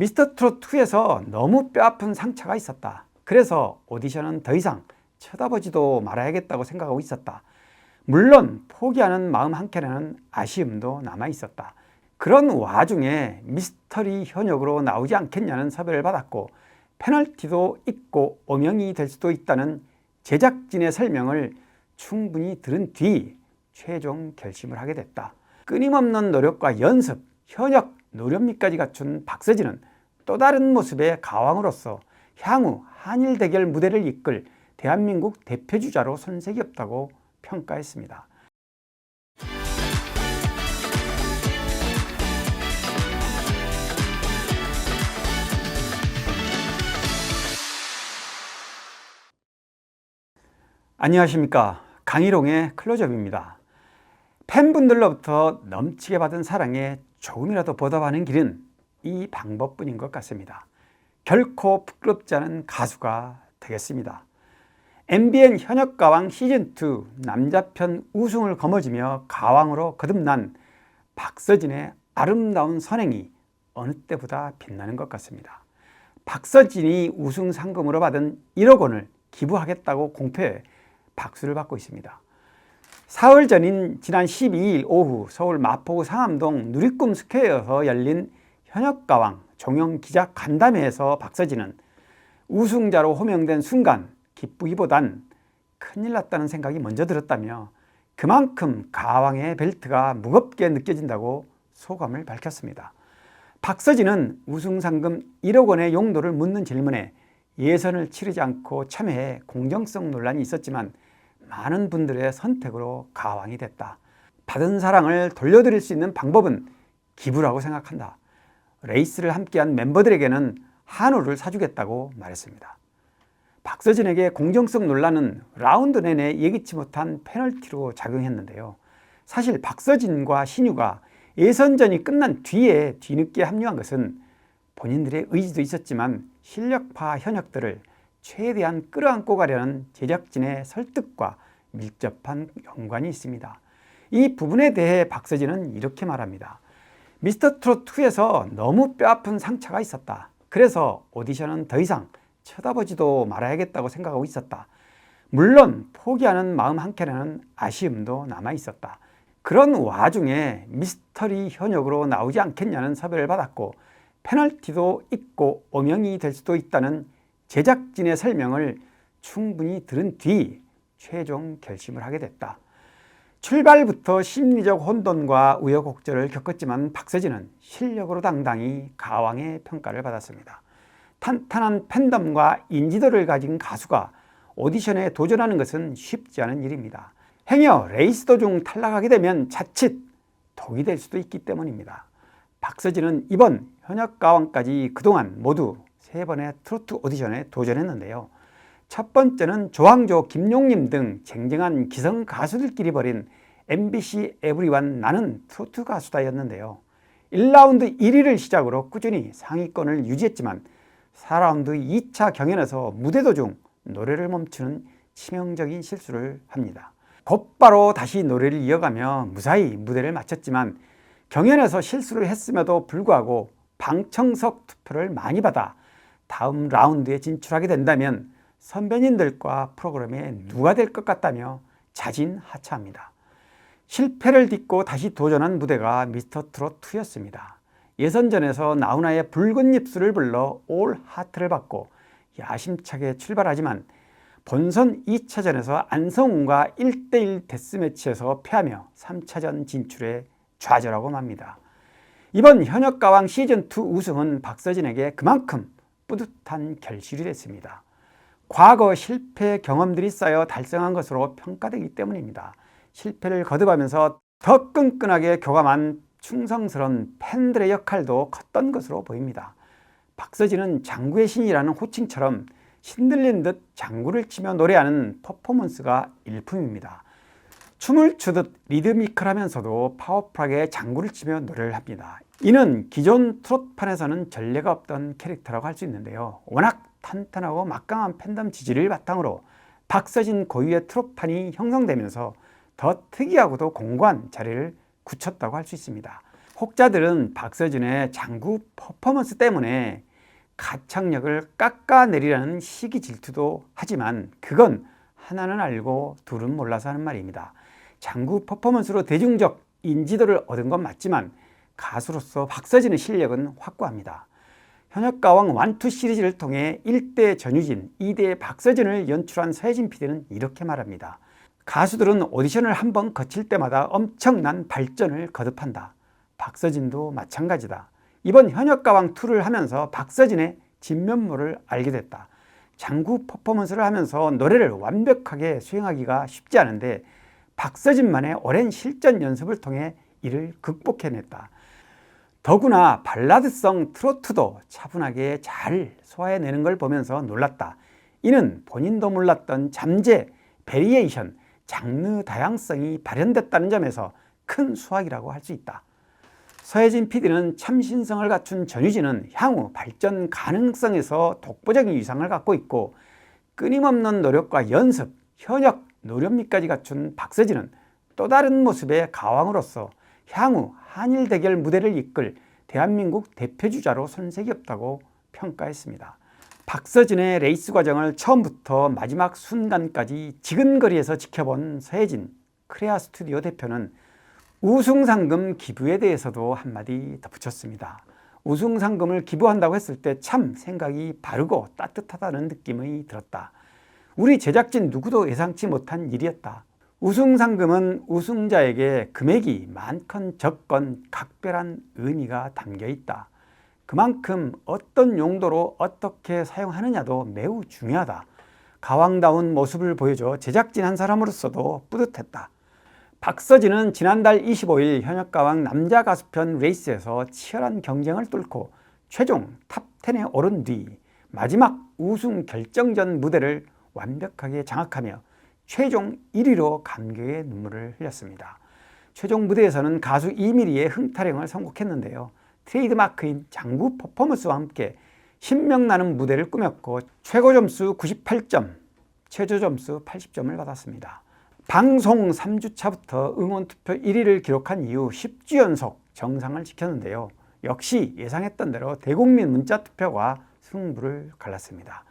미스터 트롯 2에서 너무 뼈아픈 상처가 있었다. 그래서 오디션은 더 이상 쳐다보지도 말아야겠다고 생각하고 있었다. 물론 포기하는 마음 한켠에는 아쉬움도 남아 있었다. 그런 와중에 미스터리 현역으로 나오지 않겠냐는 섭외를 받았고 페널티도 있고 오명이 될 수도 있다는 제작진의 설명을 충분히 들은 뒤 최종 결심을 하게 됐다. 끊임없는 노력과 연습, 현역 노련미까지 갖춘 박서진은 또 다른 모습의 가왕으로서 향후 한일 대결 무대를 이끌 대한민국 대표주자로 손색이 없다고 평가했습니다. 안녕하십니까. 강희롱의 클로즈업입니다. 팬분들로부터 넘치게 받은 사랑에 조금이라도 보답하는 길은 이 방법뿐인 것 같습니다. 결코 부끄럽지 않은 가수가 되겠습니다. MBN 현역 가왕 시즌2 남자편 우승을 거머쥐며 가왕으로 거듭난 박서진의 아름다운 선행이 어느 때보다 빛나는 것 같습니다. 박서진이 우승 상금으로 받은 1억 원을 기부하겠다고 공표해 박수를 받고 있습니다. 사흘 전인 지난 12일 오후 서울 마포구 상암동 누리꿈 스퀘어에서 열린 현역가왕 종영 기자 간담회에서 박서진은 우승자로 호명된 순간 기쁘기보단 큰일 났다는 생각이 먼저 들었다며 그만큼 가왕의 벨트가 무겁게 느껴진다고 소감을 밝혔습니다. 박서진은 우승 상금 1억 원의 용도를 묻는 질문에 예선을 치르지 않고 참여해 공정성 논란이 있었지만 많은 분들의 선택으로 가왕이 됐다. 받은 사랑을 돌려드릴 수 있는 방법은 기부라고 생각한다. 레이스를 함께한 멤버들에게는 한우를 사주겠다고 말했습니다. 박서진에게 공정성 논란은 라운드 내내 예기치 못한 페널티로 작용했는데요. 사실 박서진과 신유가 예선전이 끝난 뒤에 뒤늦게 합류한 것은 본인들의 의지도 있었지만 실력파 현역들을 최대한 끌어안고 가려는 제작진의 설득과 밀접한 연관이 있습니다. 이 부분에 대해 박서진은 이렇게 말합니다. 미스터 트롯 2에서 너무 뼈아픈 상처가 있었다. 그래서 오디션은 더 이상 쳐다보지도 말아야겠다고 생각하고 있었다. 물론 포기하는 마음 한켠에는 아쉬움도 남아 있었다. 그런 와중에 미스터리 현역으로 나오지 않겠냐는 섭외를 받았고 페널티도 있고 오명이 될 수도 있다는 제작진의 설명을 충분히 들은 뒤 최종 결심을 하게 됐다. 출발부터 심리적 혼돈과 우여곡절을 겪었지만 박서진은 실력으로 당당히 가왕의 평가를 받았습니다. 탄탄한 팬덤과 인지도를 가진 가수가 오디션에 도전하는 것은 쉽지 않은 일입니다. 행여 레이스 도중 탈락하게 되면 자칫 독이 될 수도 있기 때문입니다. 박서진은 이번 현역 가왕까지 그동안 모두 세 번의 트로트 오디션에 도전했는데요. 첫 번째는 조항조, 김용림 등 쟁쟁한 기성 가수들끼리 벌인 MBC 에브리완 나는 트로트 가수다였는데요. 1라운드 1위를 시작으로 꾸준히 상위권을 유지했지만 4라운드 2차 경연에서 무대 도중 노래를 멈추는 치명적인 실수를 합니다. 곧바로 다시 노래를 이어가며 무사히 무대를 마쳤지만 경연에서 실수를 했음에도 불구하고 방청석 투표를 많이 받아 다음 라운드에 진출하게 된다면 선배님들과 프로그램에 누가 될 것 같다며 자진하차합니다. 실패를 딛고 다시 도전한 무대가 미스터 트롯 2였습니다. 예선전에서 나훈아의 붉은 입술을 불러 올 하트를 받고 야심차게 출발하지만 본선 2차전에서 안성훈과 1대1 데스매치에서 패하며 3차전 진출에 좌절하고 맙니다. 이번 현역 가왕 시즌2 우승은 박서진에게 그만큼 뿌듯한 결실이 됐습니다. 과거 실패 경험들이 쌓여 달성한 것으로 평가되기 때문입니다. 실패를 거듭하면서 더 끈끈하게 교감한 충성스러운 팬들의 역할도 컸던 것으로 보입니다. 박서진은 장구의 신이라는 호칭처럼 신들린 듯 장구를 치며 노래하는 퍼포먼스가 일품입니다. 춤을 추듯 리드미컬하면서도 파워풀하게 장구를 치며 노래를 합니다. 이는 기존 트롯판에서는 전례가 없던 캐릭터라고 할 수 있는데요. 워낙 탄탄하고 막강한 팬덤 지지를 바탕으로 박서진 고유의 트롯판이 형성되면서 더 특이하고도 공고한 자리를 굳혔다고 할 수 있습니다. 혹자들은 박서진의 장구 퍼포먼스 때문에 가창력을 깎아내리라는 시기 질투도 하지만 그건 하나는 알고 둘은 몰라서 하는 말입니다. 장구 퍼포먼스로 대중적 인지도를 얻은 건 맞지만 가수로서 박서진의 실력은 확고합니다. 현역가왕 완투 시리즈를 통해 1대 전유진, 2대 박서진을 연출한 서혜진 PD는 이렇게 말합니다. 가수들은 오디션을 한 번 거칠 때마다 엄청난 발전을 거듭한다. 박서진도 마찬가지다. 이번 현역가왕 2를 하면서 박서진의 진면모를 알게 됐다. 장구 퍼포먼스를 하면서 노래를 완벽하게 수행하기가 쉽지 않은데 박서진만의 오랜 실전 연습을 통해 이를 극복해냈다. 더구나 발라드성 트로트도 차분하게 잘 소화해내는 걸 보면서 놀랐다. 이는 본인도 몰랐던 잠재, 베리에이션, 장르 다양성이 발현됐다는 점에서 큰 수확이라고 할 수 있다. 서혜진 PD는 참신성을 갖춘 전유진은 향후 발전 가능성에서 독보적인 위상을 갖고 있고 끊임없는 노력과 연습, 현역, 노련미까지 갖춘 박서진은 또 다른 모습의 가왕으로서 향후 한일 대결 무대를 이끌 대한민국 대표주자로 손색이 없다고 평가했습니다. 박서진의 레이스 과정을 처음부터 마지막 순간까지 지근거리에서 지켜본 서혜진 크레아 스튜디오 대표는 우승 상금 기부에 대해서도 한마디 덧붙였습니다. 우승 상금을 기부한다고 했을 때 참 생각이 바르고 따뜻하다는 느낌이 들었다. 우리 제작진 누구도 예상치 못한 일이었다. 우승 상금은 우승자에게 금액이 많건 적건 각별한 의미가 담겨 있다. 그만큼 어떤 용도로 어떻게 사용하느냐도 매우 중요하다. 가왕다운 모습을 보여줘 제작진 한 사람으로서도 뿌듯했다. 박서진은 지난달 25일 현역가왕 남자 가수편 레이스에서 치열한 경쟁을 뚫고 최종 탑10에 오른 뒤 마지막 우승 결정전 무대를 완벽하게 장악하며 최종 1위로 감격의 눈물을 흘렸습니다. 최종 무대에서는 가수 이미리의 흥타령을 선곡했는데요. 트레이드 마크인 장구 퍼포먼스와 함께 신명나는 무대를 꾸몄고 최고 점수 98점, 최저 점수 80점을 받았습니다. 방송 3주차부터 응원 투표 1위를 기록한 이후 10주 연속 정상을 지켰는데요. 역시 예상했던 대로 대국민 문자 투표가 승부를 갈랐습니다.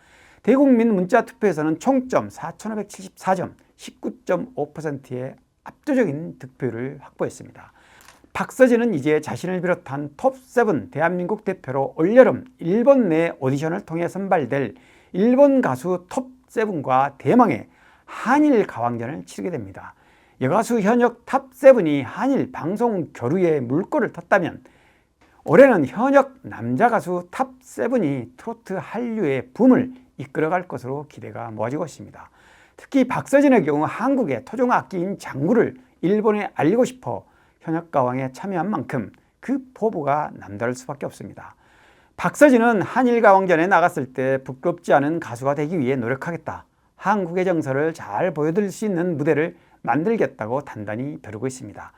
대국민 문자 투표에서는 총점 4,574점, 19.5%의 압도적인 득표를 확보했습니다. 박서진은 이제 자신을 비롯한 톱7 대한민국 대표로 올여름 일본 내 오디션을 통해 선발될 일본 가수 톱7과 대망의 한일 가왕전을 치르게 됩니다. 여가수 현역 탑7이 한일 방송 교류에 물꼬를 텄다면 올해는 현역 남자 가수 탑7이 트로트 한류의 붐을 이끌어갈 것으로 기대가 모아지고 있습니다. 특히 박서진의 경우 한국의 토종 악기인 장구를 일본에 알리고 싶어 현역 가왕에 참여한 만큼 그 포부가 남다를 수밖에 없습니다. 박서진은 한일 가왕전에 나갔을 때 부끄럽지 않은 가수가 되기 위해 노력하겠다. 한국의 정서를 잘 보여드릴 수 있는 무대를 만들겠다고 단단히 벼르고 있습니다.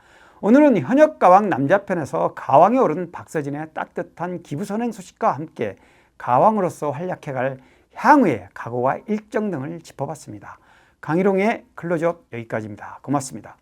오늘은 현역 가왕 남자편에서 가왕에 오른 박서진의 따뜻한 기부 선행 소식과 함께 가왕으로서 활약해갈 향후의 각오와 일정 등을 짚어봤습니다. 강희롱의 클로즈업 여기까지입니다. 고맙습니다.